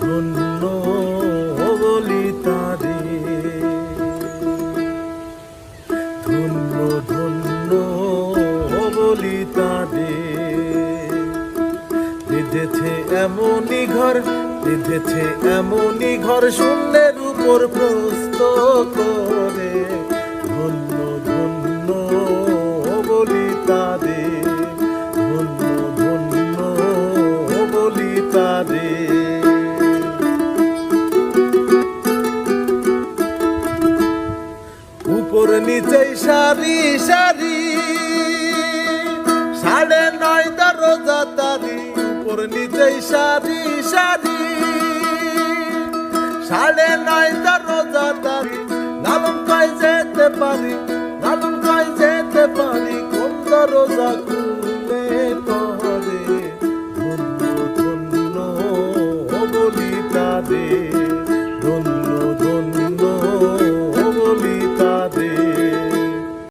ধন্য বলি ঘর, বেঁধেছে এমনই ঘর, শূন্যের উপর প্রস্ত করে। ধন্য ধন্য বলি তারে ধন্য ধন্য বলি তারে উপর নিচে সারি সারি। সাড়ে নয় দরজা তারি, উপর নিচে সারি সারি। সাড়ে নয় দরজা তারি লালন কয় যেতে পারি লালন কয় যেতে পারি, কোন দরজা খুলে তো